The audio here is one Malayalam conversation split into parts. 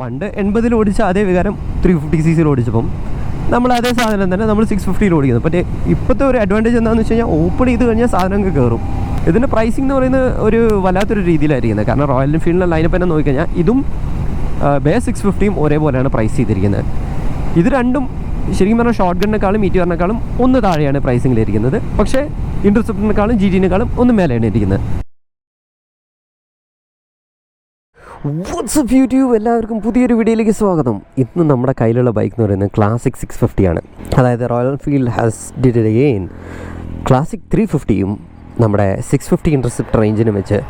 പണ്ട് എൺപതിൽ ഓടിച്ച അതേ വികാരം ത്രീ ഫിഫ്റ്റി സി സിയിൽ ഓടിച്ചപ്പം നമ്മൾ അതേ സാധനം തന്നെ നമ്മൾ സിക്സ് ഫിഫ്റ്റിയിൽ ഓടിക്കുന്നത് പക്ഷേ ഇപ്പോഴത്തെ ഒരു അഡ്വാന്റേജ് എന്താണെന്ന് വെച്ച് കഴിഞ്ഞാൽ ഓപ്പൺ ചെയ്ത് കഴിഞ്ഞാൽ സാധനം അങ്ങ് കയറും ഇതിന്റെ പ്രൈസിംഗ് എന്ന് പറയുന്നത് ഒരു വല്ലാത്തൊരു രീതിയിലായിരിക്കുന്നത്. കാരണം റോയൽ എൻഫീൽഡിന്റെ ലൈനപ്പ് തന്നെ നോക്കിക്കഴിഞ്ഞാൽ ഇതും ബേ സിക്സ് ഫിഫ്റ്റിയും ഒരേപോലെയാണ് പ്രൈസ് ചെയ്തിരിക്കുന്നത്. ഇത് രണ്ടും ശരിക്കും പറഞ്ഞാൽ ഷോർട്ട് ഗണ്ണിനേക്കാളും മീറ്റിയറിനേക്കാളും ഒന്ന് താഴെയാണ് പ്രൈസിങ്ങിലിരിക്കുന്നത് പക്ഷേ ഇന്റർസെപ്റ്റിനേക്കാളും ജി ടിനേക്കാളും ഒന്ന് മേലെയാണ് ഇരിക്കുന്നത്. വാട്സപ്പ് യൂട്യൂബ് എല്ലാവർക്കും പുതിയൊരു വീഡിയോയിലേക്ക് സ്വാഗതം. ഇന്ന് നമ്മുടെ കയ്യിലുള്ള ബൈക്ക് എന്ന് പറയുന്നത് ക്ലാസിക് സിക്സ് ഫിഫ്റ്റിയാണ് അതായത് Royal Enfield has did it again classic three ഫിഫ്റ്റിയും നമ്മുടെ സിക്സ് ഫിഫ്റ്റി ഇന്റർസെപ്റ്റ് റേഞ്ചിനും വെച്ച്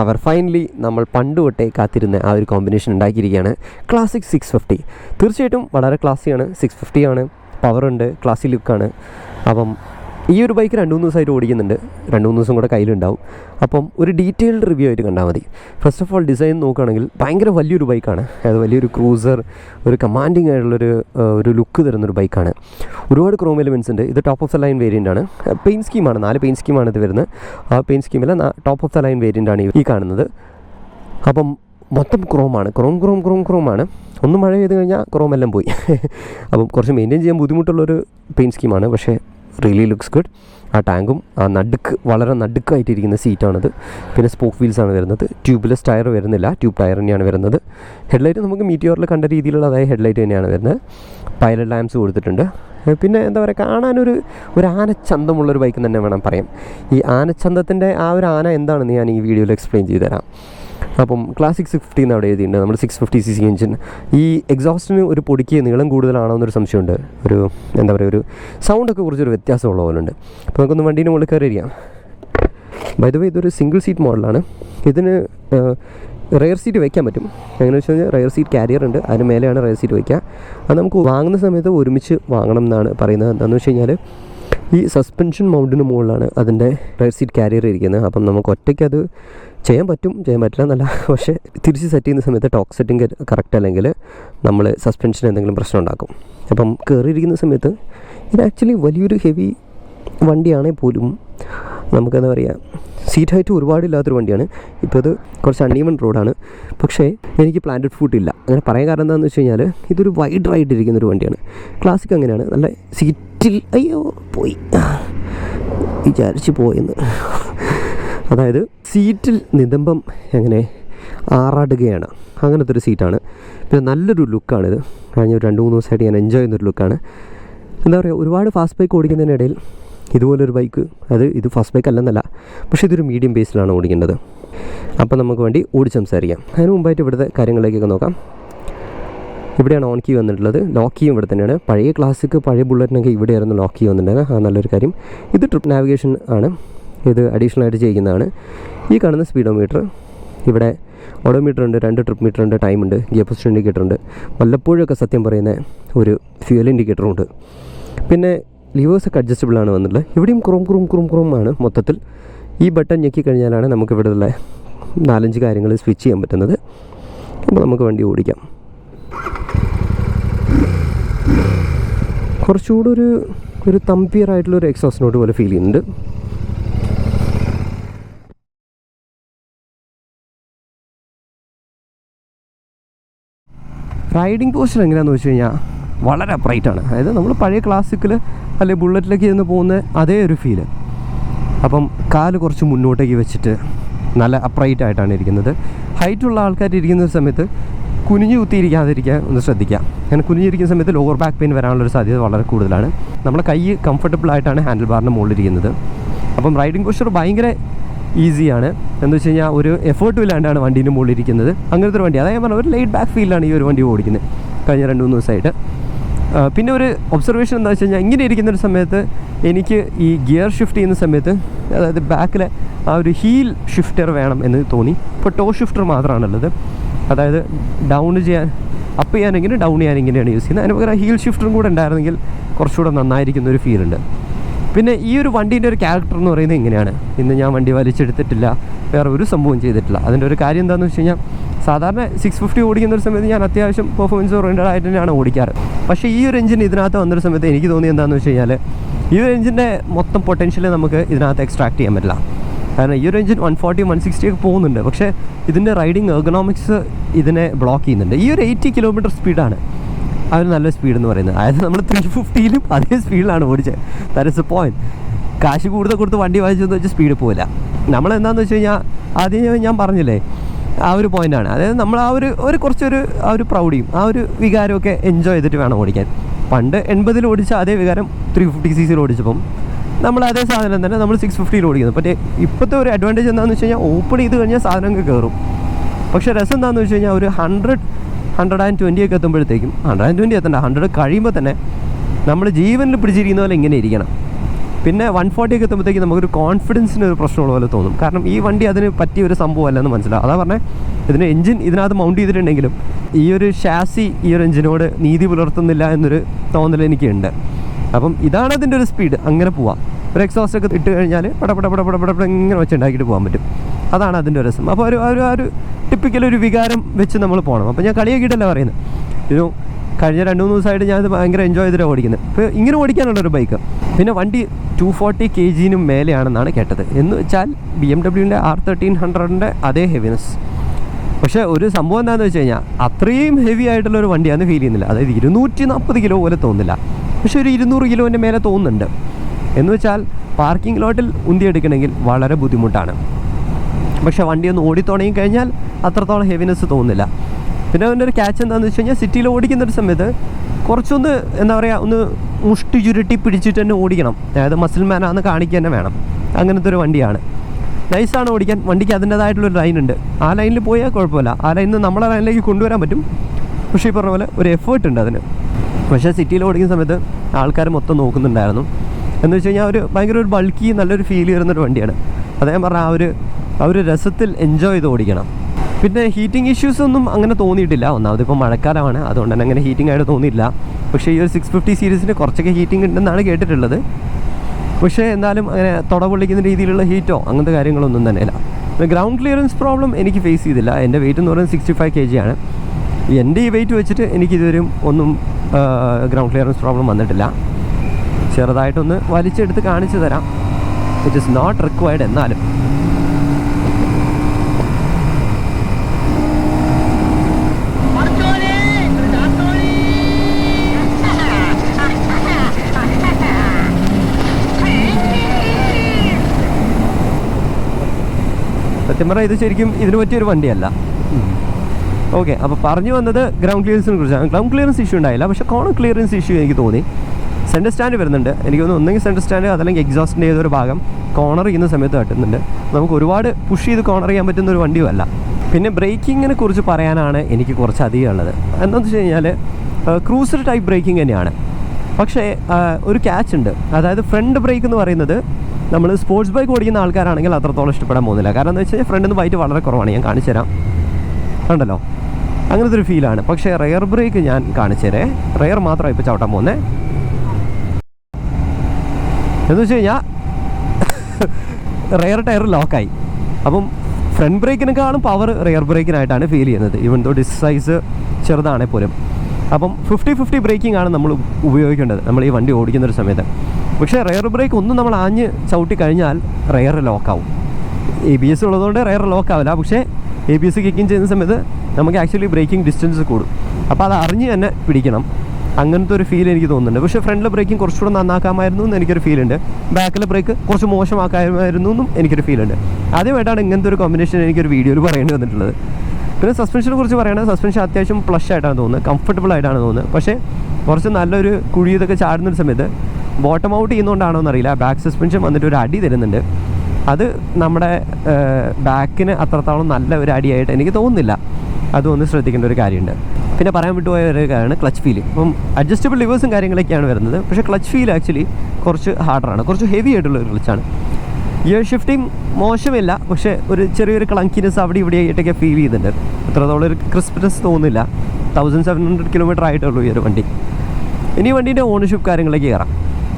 അവർ ഫൈനലി നമ്മൾ പണ്ട് തൊട്ടേ കാത്തിരുന്ന ആ ഒരു കോമ്പിനേഷൻ ഉണ്ടാക്കിയിരിക്കുകയാണ്. ക്ലാസിക് സിക്സ് ഫിഫ്റ്റി തീർച്ചയായിട്ടും വളരെ ക്ലാസ്സിയാണ് സിക്സ് ഫിഫ്റ്റിയാണ് പവറുണ്ട് ക്ലാസി ലുക്കാണ് അപ്പം ഈ ഒരു ബൈക്ക് രണ്ട് മൂന്ന് ദിവസമായിട്ട് ഓടിക്കുന്നുണ്ട്. രണ്ട് മൂന്ന് ദിവസം കൂടെ കയ്യിലുണ്ടാവും. അപ്പം ഒരു ഡീറ്റെയിൽഡ് റിവ്യൂ ആയിട്ട് കണ്ടാൽ മതി. ഫസ്റ്റ് ഓഫ് ഓൾ ഡിസൈൻ നോക്കുകയാണെങ്കിൽ ഭയങ്കര വലിയൊരു ബൈക്കാണ്. അതായത് വലിയൊരു ക്രൂസർ ഒരു കമാൻഡിങ് ആയിട്ടുള്ളൊരു ഒരു ലുക്ക് തരുന്നൊരു ബൈക്കാണ്. ഒരുപാട് ക്രോം എലിമെൻസ് ഉണ്ട്. ഇത് top of the line variant ആണ്. പെയിൻ സ്കീമാണ് നാല് പെയിൻ സ്കീമാണ് ഇത് വരുന്നത്. ആ പെയിൻ സ്കീമിൽ top of the line variant ആണ് ഈ കാണുന്നത്. അപ്പം മൊത്തം ക്രോമാണ് ക്രോം ക്രോം ക്രോം ക്രോമാണ് ഒന്ന് മഴ ചെയ്ത് കഴിഞ്ഞാൽ ക്രോമെല്ലാം പോയി. അപ്പം കുറച്ച് മെയിന്റെയിൻ ചെയ്യാൻ ബുദ്ധിമുട്ടുള്ളൊരു പെയിൻ സ്കീമാണ് പക്ഷേ റിയലി ലുക്സ് ഗുഡ് ആ ടാങ്കും ആ നടുക്ക് വളരെ നടുക്കായിട്ടിരിക്കുന്ന സീറ്റാണിത് പിന്നെ സ്പോക്ക് വീൽസാണ് വരുന്നത്. ട്യൂബ്ലെസ് ടയർ വരുന്നില്ല. ട്യൂബ് ടയർ തന്നെയാണ് വരുന്നത്. ഹെഡ്ലൈറ്റ് നമുക്ക് മീറ്റിയോറിൽ കണ്ട രീതിയിലുള്ള അതായത് ഹെഡ്ലൈറ്റ് തന്നെയാണ് വരുന്നത്. പൈലറ്റ് ലാംപ്സ് കൊടുത്തിട്ടുണ്ട്. പിന്നെ എന്താ പറയുക കാണാനൊരു ഒരു ആനച്ചന്തമുള്ളൊരു ബൈക്ക് തന്നെ വേണം പറയാം ഈ ആനച്ചന്തത്തിന്റെ ആ ഒരു ആന എന്താണെന്ന് ഞാൻ ഈ വീഡിയോയിൽ എക്സ്പ്ലെയിൻ ചെയ്തു തരാം അപ്പം ക്ലാസിക് സിക്സ് ഫിഫ്റ്റി എന്ന് അവിടെ എഴുതിയിട്ടുണ്ട്. നമ്മൾ six fifty C C engine ഈ എക്സോസ്റ്റിന് ഒരു പൊടിക്ക് നീളം കൂടുതലാണോ എന്നൊരു സംശയമുണ്ട്. ഒരു എന്താ പറയുക ഒരു സൗണ്ടൊക്കെ കുറച്ചൊരു വ്യത്യാസമുള്ള പോലെ ഉണ്ട് അപ്പോൾ നമുക്കൊന്ന് വണ്ടീന്റെ മുകളിൽ കയറിയിരിക്കാം ബൈ ദ വേ ഇതൊരു സിംഗിൾ സീറ്റ് മോഡലാണ് ഇതിന് റയർ സീറ്റ് വയ്ക്കാൻ പറ്റും. എങ്ങനെ വെച്ച് കഴിഞ്ഞാൽ റയർ സീറ്റ് കാരിയർ ഉണ്ട്. അതിന് മേലെയാണ് റയർ സീറ്റ് വയ്ക്കുക അത് നമുക്ക് വാങ്ങുന്ന സമയത്ത് ഒരുമിച്ച് വാങ്ങണം എന്നാണ് പറയുന്നത്. എന്താണെന്ന് വെച്ച് കഴിഞ്ഞാൽ ഈ സസ്പെൻഷൻ മൗണ്ടിന് മുകളിലാണ് അതിന്റെ റയർ സീറ്റ് കാരിയർ ഇരിക്കുന്നത്. അപ്പം നമുക്ക് ഒറ്റയ്ക്ക് അത് ചെയ്യാൻ പറ്റും ചെയ്യാൻ പറ്റില്ല എന്നല്ല പക്ഷേ തിരിച്ച് സെറ്റ് ചെയ്യുന്ന സമയത്ത് ടോക്ക് സെറ്റിംഗ് കറക്റ്റ് അല്ലെങ്കിൽ നമ്മൾ സസ്പെൻഷൻ എന്തെങ്കിലും പ്രശ്നം ഉണ്ടാക്കും. അപ്പം കയറിയിരിക്കുന്ന സമയത്ത് ഇത് ആക്ച്വലി വലിയൊരു ഹെവി വണ്ടിയാണെങ്കിൽ പോലും നമുക്കെന്താ പറയുക സീറ്റ് ഹൈറ്റ് ഒരുപാടില്ലാത്തൊരു വണ്ടിയാണ്. ഇപ്പോൾ ഇത് കുറച്ച് അൺഈവൺ റോഡാണ് പക്ഷേ എനിക്ക് പ്ലാന്റഡ് ഫുഡ് ഇല്ല. അങ്ങനെ പറയാൻ കാരണം എന്താണെന്ന് വെച്ച് കഴിഞ്ഞാൽ ഇതൊരു വൈഡ് റൈഡ് ഇരിക്കുന്ന ഒരു വണ്ടിയാണ്. ക്ലാസിക് അങ്ങനെയാണ്. നല്ല സീറ്റിൽ അയ്യോ പോയി. വിചാരിച്ച് പോയെന്ന്. അതായത് സീറ്റിൽ നിതമ്പം എങ്ങനെ ആറാടുകയാണ്. അങ്ങനത്തെ ഒരു സീറ്റാണ്. പിന്നെ നല്ലൊരു ലുക്കാണിത്. കഴിഞ്ഞ ഒരു രണ്ട് മൂന്ന് ദിവസമായിട്ട് ഞാൻ എൻജോയ് ചെയ്യുന്നൊരു ലുക്കാണ്. എന്താ പറയുക ഒരുപാട് ഫാസ്റ്റ് ബൈക്ക് ഓടിക്കുന്നതിനിടയിൽ ഇതുപോലൊരു ബൈക്ക് അത് ഇത് ഫാസ്റ്റ് ബൈക്ക് അല്ലെന്നല്ല പക്ഷേ ഇതൊരു മീഡിയം ബേസിലാണ് ഓടിക്കേണ്ടത്. അപ്പോൾ നമുക്ക് വേണ്ടി ഓടിച്ച് സംസാരിക്കാം. അതിന് മുമ്പായിട്ട് ഇവിടുത്തെ കാര്യങ്ങളിലേക്കൊക്കെ നോക്കാം. ഇവിടെയാണ് ഓൺ കീ വന്നിട്ടുള്ളത്. ലോക്ക് കീയും ഇവിടെ തന്നെയാണ്. പഴയ ക്ലാസ്സിക്ക് പഴയ ബുള്ളറ്റിനൊക്കെ ഇവിടെയായിരുന്നു ലോക്ക് കീ വന്നിട്ടുണ്ടായിരുന്നത് ആ നല്ലൊരു കാര്യം. ഇത് ട്രിപ്പ് നാവിഗേഷൻ ആണ്. ഇത് അഡീഷണൽ ആയിട്ട് ചെയ്യുന്നതാണ് ഈ കാണുന്ന സ്പീഡോമീറ്റർ ഇവിടെ ഓഡോമീറ്റർ ഉണ്ട് രണ്ട് ട്രിപ്പ് മീറ്റർ ഉണ്ട് ടൈം ഉണ്ട് ഗിയർ പൊസിഷൻ ഇൻഡിക്കേറ്റർ ഉണ്ട് വല്ലപ്പോഴൊക്കെ സത്യം പറയുന്ന ഒരു ഫ്യൂൽ ഇൻഡിക്കേറ്ററും ഉണ്ട് പിന്നെ ലിവേഴ്സൊക്കെ അഡ്ജസ്റ്റബിൾ ആണ് വന്നിട്ടുള്ളത്. ഇവിടെയും ക്രോം ക്രോം ക്രോം ക്രോം ആണ് മൊത്തത്തിൽ. ഈ ബട്ടൺ ഞെക്കി കഴിഞ്ഞാലാണ് നമുക്ക് ഉള്ള നാലഞ്ച് കാര്യങ്ങൾ സ്വിച്ച് ചെയ്യാൻ പറ്റുന്നത്. അപ്പോൾ നമുക്ക് വണ്ടി ഓടിക്കാം. കുറച്ചുകൂടെ ഒരു ഒരു ഒരു എക്സോസ് നോട്ട് പോലെ ഫീൽ ചെയ്യുന്നുണ്ട്. റൈഡിങ് പോസ്റ്റർ എങ്ങനെയാണെന്ന് വെച്ച് കഴിഞ്ഞാൽ വളരെ അപ്രൈറ്റ് ആണ്. അതായത് നമ്മൾ പഴയ ക്ലാസിക്കിൽ അല്ലെങ്കിൽ ബുള്ളറ്റിലേക്ക് ചെന്ന് പോകുന്ന അതേ ഒരു ഫീൽ അപ്പം കാൽ കുറച്ച് മുന്നോട്ടേക്ക് വെച്ചിട്ട് നല്ല അപ്രൈറ്റ് ആയിട്ടാണ് ഇരിക്കുന്നത്. ഹൈറ്റുള്ള ആൾക്കാർ ഇരിക്കുന്ന സമയത്ത് കുനിഞ്ഞു കുത്തിയിരിക്കാതിരിക്കാൻ ഒന്ന് ശ്രദ്ധിക്കുക. അങ്ങനെ കുനിഞ്ഞിരിക്കുന്ന സമയത്ത് ലോവർ ബാക്ക് പെയിൻ വരാനുള്ളൊരു സാധ്യത വളരെ കൂടുതലാണ്. നമ്മുടെ കൈ കംഫർട്ടബിൾ ആയിട്ടാണ് ഹാൻഡിൽ ബാറിന്റെ മുകളിലിരിക്കുന്നത് അപ്പം റൈഡിംഗ് പോസ്റ്റർ ഭയങ്കര ഈസിയാണ്. എന്ന് വെച്ച് കഴിഞ്ഞാൽ ഒരു എഫേർട്ടും ഇല്ലാണ്ടാണ് വണ്ടീന്റെ മുകളിൽ ഇരിക്കുന്നത് അങ്ങനത്തെ ഒരു വണ്ടി. അതായത് പറഞ്ഞ ഒരു ലൈറ്റ് ബാക്ക് ഫീലാണ് ഈ ഒരു വണ്ടി ഓടിക്കുന്നത് കഴിഞ്ഞ രണ്ട് മൂന്ന് ദിവസമായിട്ട് പിന്നെ ഒരു ഒബ്സർവേഷൻ എന്താ വെച്ച് കഴിഞ്ഞാൽ ഇങ്ങനെ ഇരിക്കുന്ന ഒരു സമയത്ത് എനിക്ക് ഈ ഗിയർ ഷിഫ്റ്റ് ചെയ്യുന്ന സമയത്ത് അതായത് ബാക്കിലെ ആ ഒരു ഹീൽ ഷിഫ്റ്റർ വേണം എന്ന് തോന്നി. ഇപ്പോൾ ടോ ഷിഫ്റ്റർ മാത്രമാണുള്ളത്. അതായത് ഡൗൺ ചെയ്യാൻ അപ്പ് ചെയ്യാനെങ്കിലും ഡൗൺ ചെയ്യാൻ ഇങ്ങനെയാണ് യൂസ് ചെയ്യുന്നത്. അതിന് പകരം ഹീൽ ഷിഫ്റ്ററും കൂടെ ഉണ്ടായിരുന്നെങ്കിൽ കുറച്ചുകൂടെ നന്നായിരിക്കുന്ന ഒരു ഫീൽ ഉണ്ട്. പിന്നെ ഈ ഒരു വണ്ടീന്റെ ഒരു ക്യാരക്ടർ എന്ന് പറയുന്നത് ഇങ്ങനെയാണ്. ഇന്ന് ഞാൻ വണ്ടി വലിച്ചെടുത്തിട്ടില്ല വേറെ ഒരു സംഭവം ചെയ്തിട്ടില്ല. അതിന്റെ ഒരു കാര്യം എന്താണെന്ന് വെച്ച് കഴിഞ്ഞാൽ സാധാരണ സിക്സ് ഫിഫ്റ്റി ഓടിക്കുന്ന ഒരു സമയത്ത് ഞാൻ അത്യാവശ്യം പെർഫോമൻസ് ഓറിയന്റഡ് ആയിട്ട് തന്നെയാണ് ഓടിക്കാറ്. പക്ഷേ ഈ ഒരു എഞ്ചിൻ ഇതിനകത്ത് വന്നൊരു സമയത്ത് എനിക്ക് തോന്നിയത് എന്താണെന്ന് വെച്ച് കഴിഞ്ഞാൽ ഈ ഒരു എഞ്ചിന്റെ മൊത്തം പൊട്ടൻഷ്യൽ നമുക്ക് ഇതിനകത്ത് എക്സ്ട്രാക്ട് ചെയ്യാൻ പറ്റില്ല. കാരണം ഈ ഒരു engine one forty one sixty ഒക്കെ പോകുന്നുണ്ട്. പക്ഷേ ഇതിന്റെ റൈഡിങ് എർഗണോമിക്സ് ഇതിനെ ബ്ലോക്ക് ചെയ്യുന്നുണ്ട്. ഈ ഒരു എയ്റ്റി കിലോമീറ്റർ സ്പീഡാണ് ആ ഒരു നല്ല സ്പീഡ് എന്ന് പറയുന്നത്. അതായത് നമ്മൾ ത്രീ ഫിഫ്റ്റിയിലും അതേ സ്പീഡിലാണ് ഓടിച്ചത് ദാറ്റ് ഇസ് എ പോയിന്റ് കാശ് കൂടുതൽ കൊടുത്ത് വണ്ടി വാങ്ങിച്ചെന്ന് വെച്ചാൽ സ്പീഡ് പോകില്ല നമ്മൾ എന്താണെന്ന് വെച്ച് കഴിഞ്ഞാൽ ആദ്യം ഞാൻ- പറഞ്ഞില്ലേ ആ ഒരു പോയിന്റാണ് അതായത് നമ്മൾ ആ ഒരു ഒരു കുറച്ചൊരു ആ ഒരു പ്രൗഡിയും ആ ഒരു വികാരമൊക്കെ എൻജോയ് ചെയ്തിട്ട് വേണം ഓടിക്കാൻ. പണ്ട് എൺപതിൽ ഓടിച്ച അതേ വികാരം ത്രീ ഫിഫ്റ്റി സി സിയിൽ ഓടിച്ചപ്പം നമ്മൾ അതേ സാധനം തന്നെ നമ്മൾ സിക്സ് ഫിഫ്റ്റിയിൽ ഓടിക്കുന്നു. പക്ഷേ ഇപ്പോഴത്തെ ഒരു അഡ്വാന്റേജ് എന്താണെന്ന് വെച്ച് കഴിഞ്ഞാൽ ഓപ്പൺ ചെയ്ത് കഴിഞ്ഞാൽ സാധനങ്ങൾ കയറും പക്ഷേ രസം എന്താണെന്ന് വെച്ച് കഴിഞ്ഞാൽ ഒരു ഹൺഡ്രഡ് ഹൺഡ്രഡ് ആൻഡ് ട്വന്റി ഒക്കെ എത്തുമ്പോഴത്തേക്കും ഹൺഡ്രഡ് ആൻഡ് ട്വന്റി എത്തണ്ട. ഹൺഡ്രഡ് കഴിയുമ്പോൾ തന്നെ നമ്മൾ ജീവനിൽ പിടിച്ചിരിക്കുന്ന പോലെ ഇങ്ങനെ ഇരിക്കണം. പിന്നെ വൺ ഫോർട്ടി ഒക്കെ എത്തുമ്പോഴത്തേക്കും നമുക്കൊരു കോൺഫിഡൻസിന് ഒരു പ്രശ്നമുള്ള പോലെ തോന്നും. കാരണം ഈ വണ്ടി അതിന് പറ്റിയ ഒരു സംഭവമല്ല എന്ന് മനസ്സിലാവും. അതാ പറഞ്ഞേ ഇതിന് എഞ്ചിൻ ഇതിനകത്ത് മൗണ്ട് ചെയ്തിട്ടുണ്ടെങ്കിലും ഈ ഒരു ഷാസി ഈ ഒരു എഞ്ചിനോട് നീതി പുലർത്തുന്നില്ല എന്നൊരു തോന്നൽ എനിക്കുണ്ട്. അപ്പം ഇതാണ് അതിന്റെ ഒരു സ്പീഡ് അങ്ങനെ പോവാം. ഒരു എക്സോസ്റ്റ് ഒക്കെ ഇട്ട് കഴിഞ്ഞാൽ പട പട പട പട പട പട ഇങ്ങനെ വെച്ചുണ്ടാക്കിയിട്ട് പോകാൻ പറ്റും. അതാണ് അതിന്റെ ഒരു രസം. അപ്പോൾ ഒരു ഒരു ഒരു ടിപ്പിക്കൽ ഒരു വികാരം വെച്ച് നമ്മൾ പോകണം. അപ്പോൾ ഞാൻ കളിയാക്കിയിട്ടല്ല പറയുന്നത്. ഒരു കഴിഞ്ഞ രണ്ട് മൂന്ന് ദിവസമായിട്ട് ഞാനത് ഭയങ്കര എൻജോയ് ചെയ്തിട്ടാണ് ഓടിക്കുന്നത്. ഇപ്പോൾ ഇങ്ങനെ ഓടിക്കാനുള്ളൊരു ബൈക്ക് പിന്നെ വണ്ടി ടു ഫോർട്ടി കെ ജിനും മേലെയാണെന്നാണ് കേട്ടത്. എന്ന് വെച്ചാൽ ബി എം ഡബ്ല്യുവിന്റെ ആർ തേർട്ടീൻ ഹൺഡ്രഡിന്റെ അതേ ഹെവിനെസ് പക്ഷേ ഒരു സംഭവം എന്താണെന്ന് വെച്ച് കഴിഞ്ഞാൽ അത്രയും ഹെവി ആയിട്ടുള്ള ഒരു വണ്ടിയാണ് ഫീൽ ചെയ്യുന്നില്ല. അതായത് ഇരുന്നൂറ്റി നാൽപ്പത് കിലോ പോലെ തോന്നുന്നില്ല. പക്ഷേ ഒരു ഇരുന്നൂറ് കിലോന്റെ മേലെ തോന്നുന്നുണ്ട്. എന്ന് വെച്ചാൽ പാർക്കിംഗ് ലോട്ടിൽ ഉന്തിയെടുക്കണമെങ്കിൽ വളരെ ബുദ്ധിമുട്ടാണ്. പക്ഷെ വണ്ടി ഒന്ന് ഓടി തുടങ്ങി കഴിഞ്ഞാൽ അത്രത്തോളം ഹെവിനെസ് തോന്നുന്നില്ല. പിന്നെ അതിന്റെ ഒരു ക്യാച്ച് എന്താണെന്ന് വെച്ച് കഴിഞ്ഞാൽ സിറ്റിയിൽ ഓടിക്കുന്ന ഒരു സമയത്ത് കുറച്ചൊന്ന് എന്താ പറയുക ഒന്ന് മുഷ്ടി ചുരുട്ടി പിടിച്ചിട്ട് തന്നെ ഓടിക്കണം. അതായത് മസിൽ മാനാന്ന് കാണിക്കുക തന്നെ വേണം. അങ്ങനത്തെ ഒരു വണ്ടിയാണ്. നൈസാണ് ഓടിക്കാൻ. വണ്ടിക്ക് അതിന്റേതായിട്ടുള്ളൊരു ലൈൻ ഉണ്ട്. ആ ലൈനിൽ പോയാൽ കുഴപ്പമില്ല. ആ ലൈനിൽ നിന്ന് നമ്മളെ ലൈനിലേക്ക് കൊണ്ടുവരാൻ പറ്റും. പക്ഷേ ഈ പറഞ്ഞ പോലെ ഒരു എഫേർട്ട് ഉണ്ട് അതിന്. പക്ഷേ സിറ്റിയിൽ ഓടിക്കുന്ന സമയത്ത് ആൾക്കാർ മൊത്തം നോക്കുന്നുണ്ടായിരുന്നു. എന്ന് വെച്ച് കഴിഞ്ഞാൽ ഒരു ഭയങ്കര ഒരു ബൾക്കി നല്ലൊരു ഫീൽ വരുന്നൊരു വണ്ടിയാണ്. അദ്ദേഹം പറഞ്ഞ ആ ഒരു ഒരു രസത്തിൽ എൻജോയ് ചെയ്ത് ഓടിക്കണം. പിന്നെ ഹീറ്റിംഗ് ഇഷ്യൂസ് ഒന്നും അങ്ങനെ തോന്നിയിട്ടില്ല. ഒന്നാമത് ഇപ്പോൾ മഴക്കാലമാണ്. അതുകൊണ്ട് തന്നെ അങ്ങനെ ഹീറ്റിംഗ് ആയിട്ട് തോന്നിയില്ല. പക്ഷേ ഈ ഒരു സിക്സ് ഫിഫ്റ്റി സീരീസിന് കുറച്ചൊക്കെ ഹീറ്റിംഗ് ഉണ്ടെന്നാണ് കേട്ടിട്ടുള്ളത്. പക്ഷേ എന്നാലും അങ്ങനെ തുട പൊള്ളിക്കുന്ന രീതിയിലുള്ള ഹീറ്റോ അങ്ങനത്തെ കാര്യങ്ങളൊന്നും തന്നെയില്ല. ഗ്രൗണ്ട് ക്ലിയറൻസ് പ്രോബ്ലം എനിക്ക് ഫേസ് ചെയ്തില്ല. എന്റെ വെയിറ്റ് എന്ന് പറയുന്നത് സിക്സ്റ്റി ഫൈവ് കെ ജി ആണ്. എന്റെ ഈ വെയിറ്റ് വെച്ചിട്ട് എനിക്കിതുവരെയും ഒന്നും ഗ്രൗണ്ട് ക്ലിയറൻസ് പ്രോബ്ലം വന്നിട്ടില്ല. ചെറുതായിട്ടൊന്ന് വലിച്ചെടുത്ത് കാണിച്ചു തരാം. ഇറ്റ് ഇസ് നോട്ട് റിക്വയർഡ് എന്നാലും. സത്യം പറഞ്ഞാൽ ഇത് ശരിക്കും ഇതിന് പറ്റിയൊരു വണ്ടിയല്ല. ഓക്കെ അപ്പോൾ പറഞ്ഞു വന്നത് ഗ്രൗണ്ട് ക്ലിയറൻസിനെ കുറിച്ചാണ് ഗ്രൗണ്ട് ക്ലിയറൻസ് ഇഷ്യൂ ഉണ്ടായില്ല പക്ഷേ കോണർ ക്ലിയറൻസ് ഇഷ്യൂ എനിക്ക് തോന്നി. സെന്റർ സ്റ്റാൻഡ് വരുന്നുണ്ട്. എനിക്ക് തോന്നുന്നു ഒന്നെങ്കിൽ സെന്റർ സ്റ്റാൻഡ് അതല്ലെങ്കിൽ എക്സോസ്റ്റിന്റെ ഏതൊരു ഭാഗം കോണർ ചെയ്യുന്ന സമയത്ത് തട്ടുന്നുണ്ട്. നമുക്ക് ഒരുപാട് പുഷ് ചെയ്ത് കോണർ ചെയ്യാൻ പറ്റുന്ന ഒരു വണ്ടിയും അല്ല. പിന്നെ ബ്രേക്കിങ്ങിനെ കുറിച്ച് പറയാനാണ് എനിക്ക് കുറച്ച് അധികം ഉള്ളത്. എന്താണെന്ന് വെച്ച് കഴിഞ്ഞാൽ ക്രൂസർ ടൈപ്പ് ബ്രേക്കിംഗ് തന്നെയാണ്. പക്ഷേ ഒരു ക്യാച്ച് ഉണ്ട്. അതായത് ഫ്രണ്ട് ബ്രേക്ക് എന്ന് പറയുന്നത് നമ്മൾ സ്പോർട്സ് ബൈക്ക് ഓടിക്കുന്ന ആൾക്കാരാണെങ്കിൽ അത്രത്തോളം ഇഷ്ടപ്പെടാൻ പോകുന്നില്ല. കാരണം എന്താ വെച്ചാൽ ഫ്രണ്ടിൽ നിന്ന് വൈറ്റ് വളരെ കുറവാണ്. ഞാൻ കാണിച്ചു തരാം. ഉണ്ടല്ലോ അങ്ങനത്തെ ഒരു ഫീലാണ് പക്ഷേ റെയർ ബ്രേക്ക് ഞാൻ കാണിച്ചു തരേ. റെയർ മാത്രമാണ് ഇപ്പോൾ ചവിട്ടാൻ പോകുന്നത് എന്ന് വെച്ച് കഴിഞ്ഞാൽ റെയർ ടയർ ലോക്കായി അപ്പം ഫ്രണ്ട് ബ്രേക്കിനേക്കാളും പവർ റെയർ ബ്രേക്കിനായിട്ടാണ് ഫീൽ ചെയ്യുന്നത്. ഇവൻ ദോ ഡിസ് സൈസ് ചെറുതാണെങ്കിൽ പോലും. അപ്പം ഫിഫ്റ്റി ഫിഫ്റ്റി ബ്രേക്കിംഗ് ആണ് നമ്മൾ ഉപയോഗിക്കേണ്ടത്. നമ്മൾ ഈ വണ്ടി ഓടിക്കുന്ന ഒരു സമയത്ത്. പക്ഷേ റെയർ ബ്രേക്ക് ഒന്നും നമ്മൾ ആഞ്ഞ് ചവിട്ടി കഴിഞ്ഞാൽ റെയർ ലോക്കാവും എ ബി എസ് ഉള്ളതുകൊണ്ട് റെയർ ലോക്കാവില്ല പക്ഷേ എ ബി എസ് കിക്കിങ് ചെയ്യുന്ന സമയത്ത് നമുക്ക് ആക്ച്വലി ബ്രേക്കിംഗ് ഡിസ്റ്റൻസ് കൂടും. അപ്പോൾ അത് അറിഞ്ഞ് തന്നെ പിടിക്കണം. അങ്ങനത്തെ ഒരു ഫീൽ എനിക്ക് തോന്നുന്നുണ്ട്. പക്ഷേ ഫ്രണ്ടിലെ ബ്രേക്കിംഗ് കുറച്ചുകൂടെ നന്നാക്കാമായിരുന്നു എന്ന് എനിക്കൊരു ഫീൽ ഉണ്ട്. ബാക്കിലെ ബ്രേക്ക് കുറച്ച് മോശമാക്കാമായിരുന്നു എന്നും എനിക്കൊരു ഫീൽ ഉണ്ട്. ആദ്യമായിട്ടാണ് ഇങ്ങനത്തെ ഒരു കോമ്പിനേഷൻ എനിക്കൊരു വീഡിയോയിൽ പറയേണ്ടി വന്നിട്ടുള്ളത്. പിന്നെ സസ്പെൻഷനെ കുറിച്ച് പറയുകയാണെങ്കിൽ സസ്പെൻഷൻ അത്യാവശ്യം പ്ലഷ് ആയിട്ടാണ് തോന്നുന്നത്. കംഫർട്ടബിൾ ആയിട്ടാണ് തോന്നുന്നത്. പക്ഷേ കുറച്ച് നല്ലൊരു കുഴി ഇതൊക്കെ ചാടുന്ന ഒരു സമയത്ത് ബോട്ടം ഔട്ട് ചെയ്യുന്നതുകൊണ്ടാണോ എന്നറിയില്ല ബാക്ക് സസ്പെൻഷൻ വന്നിട്ട് ഒരു അടി തരുന്നുണ്ട്. അത് നമ്മുടെ ബാക്കിന് അത്രത്തോളം നല്ല ഒരു അടിയായിട്ട് എനിക്ക് തോന്നുന്നില്ല. അതൊന്ന് ശ്രദ്ധിക്കേണ്ട ഒരു കാര്യമുണ്ട്. പിന്നെ പറയാൻ വിട്ടുപോയ ഒരു കാര്യമാണ് ക്ലച്ച് ഫീൽ ഇപ്പം അഡ്ജസ്റ്റബിൾ ലിവേഴ്സും കാര്യങ്ങളൊക്കെയാണ് വരുന്നത്. പക്ഷേ ക്ലച്ച് ഫീൽ ആക്ച്വലി കുറച്ച് ഹാർഡറാണ് കുറച്ച് ഹെവി ആയിട്ടുള്ള ഒരു ക്ലച്ചാണ് ഗിയർ ഷിഫ്റ്റിംഗ് മോശമില്ല. പക്ഷേ ഒരു ചെറിയൊരു ക്ലങ്കിനെസ് അവിടെ ഇവിടെ ആയിട്ടൊക്കെ ഫീൽ ചെയ്യുന്നുണ്ട്. അത്രത്തോളം ഒരു ക്രിസ്പ്നെസ് തോന്നുന്നില്ല. തൗസൻഡ് സെവൻ ഹൺഡ്രഡ് കിലോമീറ്റർ ആയിട്ടുള്ളൂ ഈ ഒരു വണ്ടി. ഇനി വണ്ടീന്റെ ഓണർഷിപ്പ് കാര്യങ്ങളൊക്കെ കയറാം.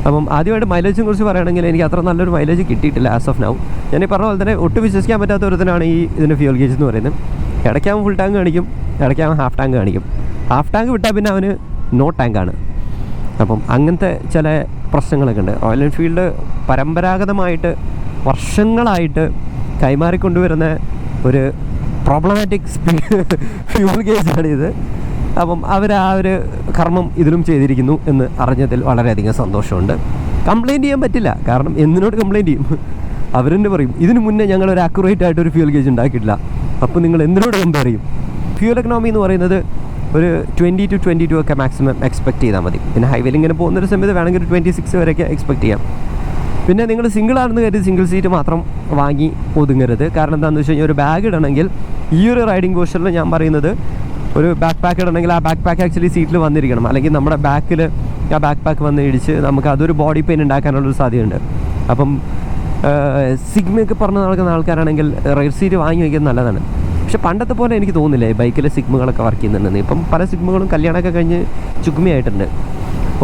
അപ്പം ആദ്യമായിട്ട് മൈലേജിനെ കുറിച്ച് പറയുകയാണെങ്കിൽ എനിക്ക് അത്ര നല്ലൊരു മൈലേജ് കിട്ടിയിട്ടില്ല ആസ് ഓഫ് നൗ ഞാൻ ഈ പറഞ്ഞ പോലെ തന്നെ ഒട്ടും വിശ്വസിക്കാൻ പറ്റാത്ത ഒരുത്തനാണ് ഈ ഇതിന്റെ ഫ്യൂൽ ഗേജ് എന്ന് പറയുന്നത്. ഇടയ്ക്കാവും ഫുൾ ടാങ്ക് കാണിക്കും ഇടയ്ക്കാവും ഹാഫ് ടാങ്ക് കാണിക്കും. ഹാഫ് ടാങ്ക് വിട്ടാൽ പിന്നെ അവന് നോ ടാങ്കാണ് അപ്പം അങ്ങനത്തെ ചില പ്രശ്നങ്ങളൊക്കെ ഉണ്ട്. റോയൽ എൻഫീൽഡ് പരമ്പരാഗതമായിട്ട് വർഷങ്ങളായിട്ട് കൈമാറിക്കൊണ്ടുവരുന്ന ഒരു പ്രോബ്ലമാറ്റിക് ഫ്യൂൾ ഗേജാണ് ഇത് അപ്പം അവർ ആ ഒരു കർമ്മം ഇതിലും ചെയ്തിരിക്കുന്നു എന്ന് അറിഞ്ഞതിൽ വളരെയധികം സന്തോഷമുണ്ട്. കംപ്ലയിന്റ് ചെയ്യാൻ പറ്റില്ല. കാരണം എന്തിനോട് കംപ്ലയിന്റ് ചെയ്യും? അവരെന്നെ പറയും ഇതിനു മുന്നേ ഞങ്ങൾ ഒരു അക്യുറേറ്റ് ആയിട്ട് ഒരു ഫ്യൂൽ ഗേജ് ഉണ്ടാക്കിയിട്ടില്ല. അപ്പോൾ നിങ്ങൾ എന്തിനോട് കമ്പയർ ചെയ്യും? ഫ്യൂൽ എക്കണോമി എന്ന് പറയുന്നത് ഒരു ട്വന്റി ടു ട്വന്റി ടു ഒക്കെ മാക്സിമം എക്സ്പെക്ട് ചെയ്താൽ മതി. പിന്നെ ഹൈവേയിൽ ഇങ്ങനെ പോകുന്നൊരു സമയത്ത് വേണമെങ്കിൽ ഒരു ട്വന്റി സിക്സ് വരെയൊക്കെ എക്സ്പെക്ട് ചെയ്യാം. പിന്നെ നിങ്ങൾ സിംഗിൾ ആണെന്ന് കരുതി സിംഗിൾ സീറ്റ് മാത്രം വാങ്ങി ഒതുങ്ങരുത്. കാരണം എന്താണെന്ന് വെച്ച് കഴിഞ്ഞാൽ ഒരു ബാഗ് ഇടണമെങ്കിൽ ഈ ഒരു റൈഡിംഗ് പോസ്റ്ററിൽ ഞാൻ പറയുന്നത് ഒരു ബാക്ക് പാക്ക് ഇടണമെങ്കിൽ ആ ബാക്ക് പാക്ക് ആക്ച്വലി സീറ്റിൽ വന്നിരിക്കണം. അല്ലെങ്കിൽ നമ്മുടെ ബാക്കിൽ ആ ബാക്ക് പാക്ക് വന്ന് ഇടിച്ച് നമുക്ക് അതൊരു ബോഡി പെയിൻ ഉണ്ടാക്കാനുള്ളൊരു സാധ്യതയുണ്ട്. അപ്പം സിഗ്മയൊക്കെ പറഞ്ഞ് നടക്കുന്ന ആൾക്കാരാണെങ്കിൽ റൈഡ് സീറ്റ് വാങ്ങി വയ്ക്കുന്നത് നല്ലതാണ്. പക്ഷെ പണ്ടത്തെ പോലെ എനിക്ക് തോന്നുന്നില്ല ബൈക്കിലെ സിഗ്മകളൊക്കെ വർക്ക് ചെയ്യുന്നുണ്ടെന്ന്. ഇപ്പം പല സിഗ്മകളും കല്യാണമൊക്കെ കഴിഞ്ഞ് ചുക്കുമിയായിട്ടുണ്ട്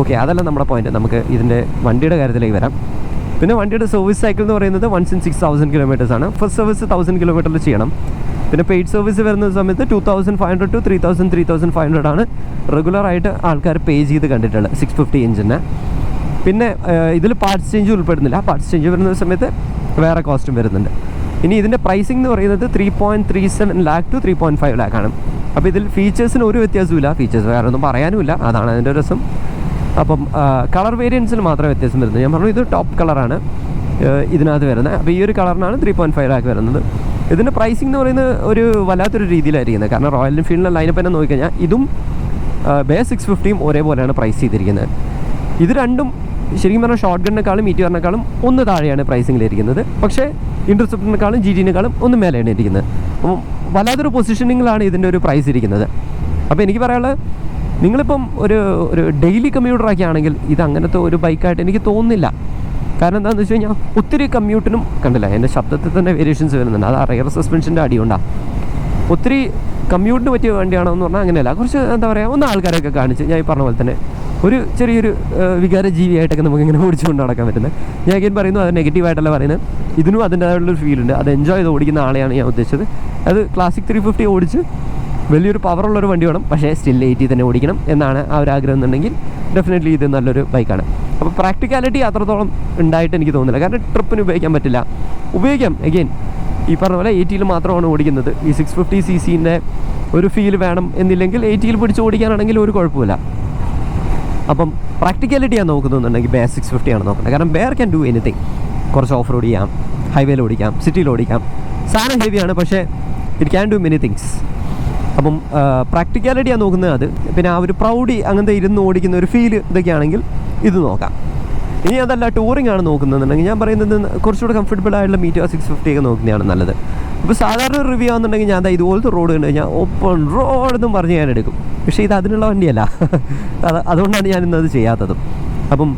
ഓക്കെ അതല്ല നമ്മുടെ പോയിന്റ് നമുക്ക് ഇതിന്റെ വണ്ടിയുടെ കാര്യത്തിലേക്ക് വരാം. പിന്നെ വണ്ടിയുടെ സർവീസ് സൈക്കിൾ എന്ന് പറയുന്നത് വൺസ് ഇൻ സിക്സ് തൗസൻഡ് കിലോമീറ്റേഴ്സാണ് ഫസ്റ്റ് സർവീസ് തൗസൻഡ് കിലോമീറ്ററിൽ ചെയ്യണം. പിന്നെ പെയ്ഡ് സർവീസ് വരുന്ന സമയത്ത് two thousand five hundred two three thousand three thousand five hundred ആണ് റെഗുലർ ആയിട്ട് ആൾക്കാർ പേ ചെയ്ത് കണ്ടിട്ടുള്ളത്. സിക്സ് ഫിഫ്റ്റി ഇഞ്ചിന് പിന്നെ ഇതിൽ പാർട്സ് ചേഞ്ച് ഉൾപ്പെടുന്നില്ല. പാർട്സ് ചേഞ്ച് വരുന്ന സമയത്ത് വേറെ കോസ്റ്റും വരുന്നുണ്ട്. ഇനി ഇതിന്റെ പ്രൈസിംഗ് എന്ന് പറയുന്നത് three point three seven lakh two three point five lakh ആണ്. അപ്പോൾ ഇതിൽ ഫീച്ചേഴ്സിന് ഒരു വ്യത്യാസമില്ല ഫീച്ചേഴ്സ് വേറെ ഒന്നും പറയാനുമില്ല. അതാണ് അതിന്റെ രസം. അപ്പം കളർ വേരിയൻസിൽ മാത്രമേ വ്യത്യാസം വരുന്നത് ഞാൻ പറഞ്ഞു ഇത് ടോപ്പ് കളറാണ് ഇതിനകത്ത് വരുന്നത്. അപ്പോൾ ഈ ഒരു കളറിനാണ് ത്രീ പോയിന്റ് ഫൈവ് ലാക്ക് വരുന്നത്. ഇതിന്റെ പ്രൈസിംഗ് എന്ന് പറയുന്നത് ഒരു വല്ലാത്തൊരു രീതിയിലായിരിക്കുന്നത്. കാരണം റോയൽ എൻഫീൽഡിന്റെ ലൈനപ്പ് തന്നെ നോക്കിക്കഴിഞ്ഞാൽ ഇതും ബേ സിക്സ് ഫിഫ്റ്റിയും ഒരേപോലെയാണ് പ്രൈസ് ചെയ്തിരിക്കുന്നത്. ഇത് രണ്ടും ശരിക്കും പറഞ്ഞാൽ ഷോർട്ട് ഗണ്ണിനെക്കാളും മീറ്റിയറിനേക്കാളും ഒന്ന് താഴെയാണ് പ്രൈസിങ്ങിലിരിക്കുന്നത് പക്ഷേ ഇന്റർസെപ്റ്റിനേക്കാളും ജി ഡിനേക്കാളും ഒന്ന് മേലെയാണ് ഇരിക്കുന്നത്. അപ്പം വല്ലാത്തൊരു പൊസിഷനിങ്ങിലാണ് ഇതിന്റെ ഒരു പ്രൈസ് ഇരിക്കുന്നത്. അപ്പോൾ എനിക്ക് പറയാനുള്ളത് നിങ്ങളിപ്പം ഒരു ഒരു ഡെയിലി കമ്മ്യൂട്ടറൊക്കെ ആണെങ്കിൽ ഇത് അങ്ങനത്തെ ഒരു ബൈക്കായിട്ട് എനിക്ക് തോന്നുന്നില്ല. കാരണം എന്താണെന്ന് വെച്ച് കഴിഞ്ഞാൽ ഒത്തിരി കമ്മ്യൂട്ടിനും കണ്ടില്ല എന്റെ ശബ്ദത്തിൽ തന്നെ വേരിയേഷൻസ് വരുന്നുണ്ട്. അത് ആ റയർ സസ്പെൻഷന്റെ അടിയുണ്ടാണ് ഒത്തിരി കമ്മ്യൂട്ടിന് പറ്റിയ വണ്ടിയാണോ എന്ന് പറഞ്ഞാൽ അങ്ങനെയല്ല. കുറച്ച് എന്താ പറയുക ഒന്ന് ആൾക്കാരെയൊക്കെ കാണിച്ച് ഞാൻ ഈ പറഞ്ഞ പോലെ തന്നെ ഒരു ചെറിയൊരു വികാര ജീവിയായിട്ടൊക്കെ നമുക്ക് ഇങ്ങനെ ഓടിച്ചുകൊണ്ട് നടക്കാൻ പറ്റുന്നത്. ഞാൻ ഇങ്ങനെ പറയുന്നു അത് നെഗറ്റീവായിട്ടല്ല പറയുന്നത്. ഇതിനും ഫീൽ ഉണ്ട്. അത് എൻജോയ് ചെയ്ത് ഓടിക്കുന്ന ആളെയാണ് ഞാൻ ഉദ്ദേശിച്ചത്. അത് ക്ലാസിക് ത്രീ ഫിഫ്റ്റി ഓടിച്ച് വലിയൊരു പവറുള്ളൊരു വണ്ടി വേണം. പക്ഷേ സ്റ്റിൽ എയ്റ്റി തന്നെ ഓടിക്കണം എന്നാണ് ആ ഒരു ആഗ്രഹം എന്നുണ്ടെങ്കിൽ ഡെഫിനറ്റ്ലി ഇത് നല്ലൊരു ബൈക്കാണ് അപ്പോൾ പ്രാക്ടിക്കാലിറ്റി അത്രത്തോളം ഉണ്ടായിട്ട് എനിക്ക് തോന്നുന്നില്ല. കാരണം ട്രിപ്പിന് ഉപയോഗിക്കാൻ പറ്റില്ല. ഉപയോഗിക്കാം. അഗെയിൻ ഈ പറഞ്ഞ പോലെ എയ്റ്റിയിൽ മാത്രമാണ് ഓടിക്കുന്നത്. ഈ സിക്സ് ഫിഫ്റ്റി സി സീന്റെ ഒരു ഫീൽ വേണം എന്നില്ലെങ്കിൽ എയ്റ്റിയിൽ പിടിച്ച് ഓടിക്കാനാണെങ്കിൽ ഒരു കുഴപ്പമില്ല. അപ്പം പ്രാക്ടിക്കാലിറ്റി ഞാൻ നോക്കുന്നുണ്ടെങ്കിൽ ബേ സിക്സ് ഫിഫ്റ്റി ആണ് നോക്കുന്നത് കാരണം വേർ ക്യാൻ ഡു എനിത്തിങ് കുറച്ച് ഓഫ് റോഡ് ചെയ്യാം. ഹൈവേയിൽ ഓടിക്കാം. സിറ്റിയിൽ ഓടിക്കാം. സാധനം ഹെവിയാണ് പക്ഷേ it can do many things അപ്പം പ്രാക്ടിക്കാലിറ്റി ഞാൻ നോക്കുന്നത് അത്. പിന്നെ ആ ഒരു പ്രൗഡി അങ്ങനത്തെ ഇരുന്ന് ഓടിക്കുന്ന ഒരു ഫീൽ ഇതൊക്കെയാണെങ്കിൽ ഇത് നോക്കാം. ഇനി അതല്ല ടൂറിംഗ് ആണ് നോക്കുന്നതെന്നുണ്ടെങ്കിൽ ഞാൻ പറയുന്നത് കുറച്ചുകൂടെ കംഫർട്ടബിൾ ആയിട്ടുള്ള മീറ്റർ സിക്സ് ഫിഫ്റ്റി ഒക്കെ നോക്കുന്നതാണ് നല്ലത്. ഇപ്പോൾ സാധാരണ റിവ്യൂ ആണെന്നുണ്ടെങ്കിൽ ഞാൻ ഇതുപോലത്തെ റോഡ് കണ്ടു കഴിഞ്ഞാൽ ഓപ്പൺ റോഡ് എന്നും പറഞ്ഞ് ഞാൻ എടുക്കും. പക്ഷേ ഇത് അതിനുള്ള വണ്ടിയല്ല. അത് അതുകൊണ്ടാണ് ഞാൻ ഇന്നത് ചെയ്യാത്തതും. അപ്പം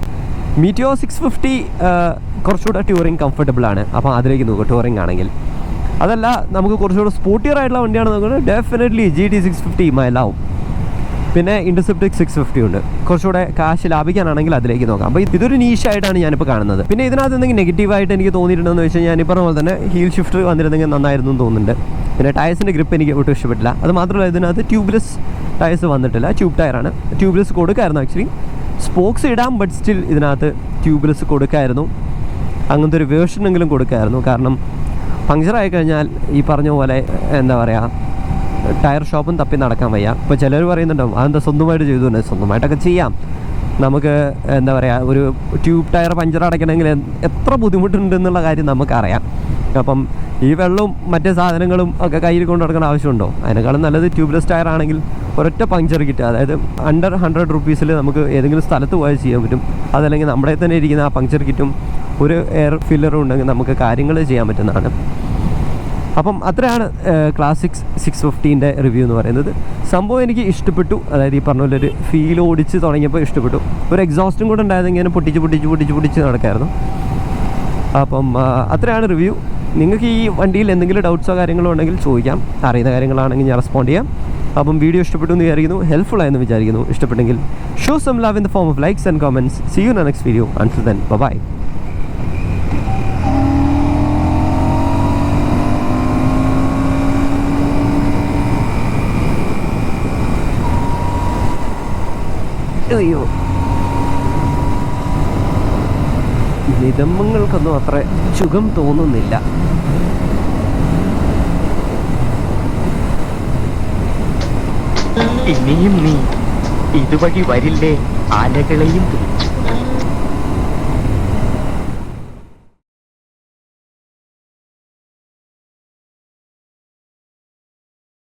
മീറ്റിയോ സിക്സ് ഫിഫ്റ്റി കുറച്ചുകൂടെ ടൂറിങ് കംഫർട്ടബിൾ ആണ്. അപ്പോൾ അതിലേക്ക് നോക്കുക ടൂറിംഗ് ആണെങ്കിൽ. അതല്ല നമുക്ക് കുറച്ചുകൂടെ സ്പോർട്ടിയർ ആയിട്ടുള്ള വണ്ടിയാണ് നോക്കുന്നത്. Definitely G T six fifty മൈലാവും പിന്നെ ഇന്റർസെപ്റ്റിക് സിക്സ് ഫിഫ്റ്റി ഉണ്ട്. കുറച്ചുകൂടെ കാശ് ലാഭിക്കാനാണെങ്കിൽ അതിലേക്ക് നോക്കാം. അപ്പോൾ ഇതൊരു നീഷായിട്ടാണ് ഞാനിപ്പോൾ കാണുന്നത്. പിന്നെ ഇതിനകത്ത് എന്തെങ്കിലും നെഗറ്റീവായിട്ട് എനിക്ക് തോന്നിയിട്ടുണ്ടെന്ന് വെച്ചാൽ ഞാൻ പറഞ്ഞ പോലെ തന്നെ ഹീൽ ഷിഫ്റ്റ് വന്നിരുന്നെങ്കിൽ നന്നായിരുന്നു എന്ന് തോന്നുന്നുണ്ട്. പിന്നെ ടയർസിന്റെ ഗ്രിപ്പ് എനിക്ക് ഒട്ടും ഇഷ്ടപ്പെട്ടില്ല. അത് മാത്രമല്ല ഇതിനകത്ത് ട്യൂബ്ലെസ് ടയർസ് വന്നിട്ടില്ല. ട്യൂബ് ടയറാണ് ട്യൂബ്ലെസ് കൊടുക്കായിരുന്നു ആക്ച്വലി സ്പോക്സ് ഇടാം ബട്ട് സ്റ്റിൽ ഇതിനകത്ത് ട്യൂബ്ലെസ് കൊടുക്കായിരുന്നു. അങ്ങനത്തെ ഒരു വേർഷനെങ്കിലും കൊടുക്കായിരുന്നു. കാരണം പങ്ക്ചറായി കഴിഞ്ഞാൽ ഈ പറഞ്ഞ പോലെ എന്താ പറയുക ടയർ ഷോപ്പും തപ്പി നടക്കാൻ വയ്യ. ഇപ്പോൾ ചിലർ പറയുന്നുണ്ടാവും അതെന്താ സ്വന്തമായിട്ട് ചെയ്തു സ്വന്തമായിട്ടൊക്കെ ചെയ്യാം. നമുക്ക് എന്താ പറയുക ഒരു ട്യൂബ് ടയർ പഞ്ചർ അടയ്ക്കണമെങ്കിൽ എത്ര ബുദ്ധിമുട്ടുണ്ട് എന്നുള്ള കാര്യം നമുക്കറിയാം. അപ്പം ഈ വെള്ളവും മറ്റേ സാധനങ്ങളും ഒക്കെ കയ്യിൽ കൊണ്ട് നടക്കേണ്ട ആവശ്യമുണ്ടോ? അതിനേക്കാളും നല്ലത് ട്യൂബ്ലെസ് ടയർ ആണെങ്കിൽ ഒരൊറ്റ പഞ്ചർ കിട്ടുക. അതായത് അണ്ടർ ഹൺഡ്രഡ് റുപ്പീസിൽ നമുക്ക് ഏതെങ്കിലും സ്ഥലത്ത് പോയാൽ ചെയ്യാൻ പറ്റും. അതല്ലെങ്കിൽ നമ്മുടെ തന്നെ ഇരിക്കുന്ന ആ പഞ്ചർ കിറ്റും ഒരു എയർ ഫില്ലറും ഉണ്ടെങ്കിൽ നമുക്ക് കാര്യങ്ങൾ ചെയ്യാൻ പറ്റുന്നതാണ്. അപ്പം അത്രയാണ് ക്ലാസിക്സ് സിക്സ് ഫിഫ്റ്റീന്റെ റിവ്യൂ എന്ന് പറയുന്നത്. സംഭവം എനിക്ക് ഇഷ്ടപ്പെട്ടു. അതായത് ഈ പറഞ്ഞ പോലെ ഒരു ഫീൽ ഓടിച്ച് തുടങ്ങിയപ്പോൾ ഇഷ്ടപ്പെട്ടു. ഒരു എക്സോസ്റ്റും കൂടെ ഉണ്ടായത് ഇങ്ങനെ പൊട്ടിച്ച് പൊട്ടിച്ച് പൊട്ടിച്ച് പൊട്ടിച്ച് നടക്കായിരുന്നു. അപ്പം അത്രയാണ് റിവ്യൂ നിങ്ങൾക്ക് ഈ വണ്ടിയിൽ എന്തെങ്കിലും ഡൗട്ട്സോ കാര്യങ്ങളോ ഉണ്ടെങ്കിൽ ചോദിക്കാം. അറിയുന്ന കാര്യങ്ങളാണെങ്കിൽ ഞാൻ റെസ്പോണ്ട് ചെയ്യാം. അപ്പം വീഡിയോ ഇഷ്ടപ്പെട്ടു എന്ന് വിചാരിക്കുന്നു. ഹെൽപ്ഫുൾ ആയെന്ന് വിചാരിക്കുന്നു. ഇഷ്ടപ്പെട്ടെങ്കിൽ show some love in the form of likes and comments see you next video until then bye അയ്യോ. നിതമ്മങ്ങൾക്കൊന്നും അത്ര സുഖം തോന്നുന്നില്ല. ഇനിയും നീ ഇതുവഴി വരില്ലേ? ആനകളെയും